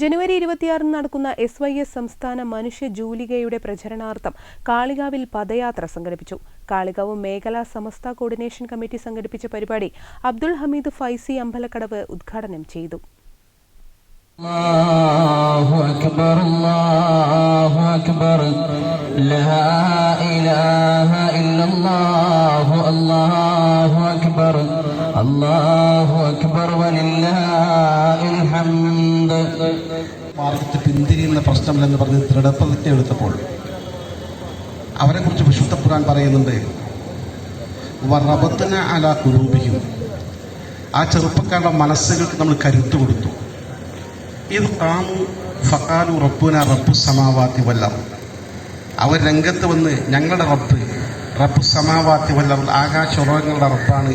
ജനുവരി ഇരുപത്തിയാറിന് നടക്കുന്ന S Y S സംസ്ഥാന മനുഷ്യ ജൂലികയുടെ പ്രചരണാർത്ഥം കാളികാവിൽ പദയാത്ര സംഘടിപ്പിച്ചു. കാളികാവ് മേഖലാ സമസ്ത കോർഡിനേഷൻ കമ്മിറ്റി സംഘടിപ്പിച്ച പരിപാടി അബ്ദുൾ ഹമീദ് ഫൈസി അമ്പലക്കടവ് ഉദ്ഘാടനം ചെയ്തു. അള്ളാഹു അക്ബർ വലില്ലാഹ് മാർക്കറ്റ് പിന്തിരിയുന്ന പ്രശ്നമില്ലെന്ന് പറഞ്ഞ് ദൃഢപ്രതിജ്ഞ എടുത്തപ്പോൾ അവരെ കുറിച്ച് വിശുദ്ധ ഖുർആൻ പറയുന്നുണ്ട് വറബത്തിന് അല കുരൂപിയും ആ ചെറുപ്പക്കാരുടെ മനസ്സുകൾക്ക് നമ്മൾ കരുത്തു കൊടുത്തു. ഇത് കാമു ഫു റബ്ബുന റബ്ബു സമാവാത്തി വല്ലാം അവർ രംഗത്ത് വന്ന് ഞങ്ങളുടെ റബ്ബ് റബ്ബു സമാവാത്തി വല്ലറ ആകാശ ഉറവങ്ങളുടെ റബ്ബാണ്.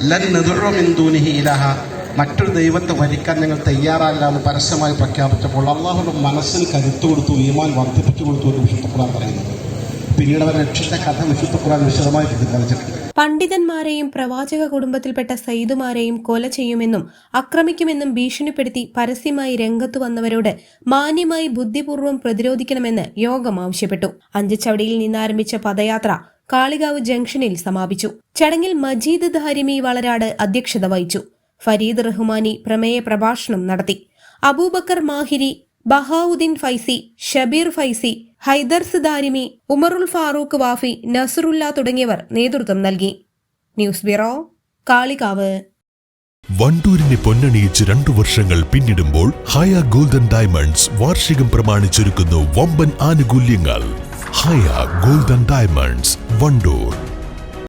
ലൻ നെതുഴമിന്ദൂനിഹി ഇലഹ. മറ്റൊരു ദൈവത്തെ വരിക്കാൻ നിങ്ങൾ തയ്യാറല്ല എന്ന് പരസ്യമായി പ്രഖ്യാപിച്ചപ്പോൾ അള്ളാഹുവിന്റെ മനസ്സിൽ കരുത്തു കൊടുത്തു ഈമാൻ വർദ്ധിപ്പിച്ചു കൊടുത്തു എന്ന് വിശുദ്ധ ഖുർആൻ പറയുന്നത് പിന്നീട് അവർ രക്ഷിച്ച കഥ വിശുദ്ധ ഖുർആൻ വിശദമായി പ്രതിപാദിച്ചിട്ടുണ്ട്. പണ്ഡിതന്മാരെയും പ്രവാചക കുടുംബത്തിൽപ്പെട്ട സയ്യിദുമാരെയും കൊല ചെയ്യുമെന്നും ആക്രമിക്കുമെന്നും ഭീഷണിപ്പെടുത്തി പരസ്യമായി രംഗത്തു വന്നവരോട് മാന്യമായി ബുദ്ധിപൂർവം പ്രതിരോധിക്കണമെന്ന് യോഗം ആവശ്യപ്പെട്ടു. അഞ്ചച്ചവടിയിൽ നിന്നാരംഭിച്ച പദയാത്ര കാളികാവ് ജംഗ്ഷനിൽ സമാപിച്ചു. ചടങ്ങിൽ മജീദ് ധാരിമി വളരാട് അധ്യക്ഷത വഹിച്ചു. ഫരീദ് റഹ്മാനി പ്രമേയ പ്രഭാഷണം നടത്തി. അബൂബക്കർ മാഹിരി ബഹാവുദ്ദീൻ ഫൈസി ഷബീർ ഫൈസി ഹൈദർ സിദാരിമി ഉമറുൽ ഫാറൂഖ് വാഫി നസറുല്ല തുടങ്ങിയവർ നേതൃത്വം നൽകി. News bureau Kalikavu. വണ്ടൂരിനെ പൊന്നണിയിച്ച് രണ്ടു വർഷങ്ങൾ പിന്നിടുമ്പോൾ ഹയ ഗോൾഡൻ ഡയമണ്ട്സ് വാർഷികം പ്രമാണിച്ചൊരുക്കുന്നു വമ്പൻ ആനുകൂല്യങ്ങൾ. Haya golden diamonds Wandoor.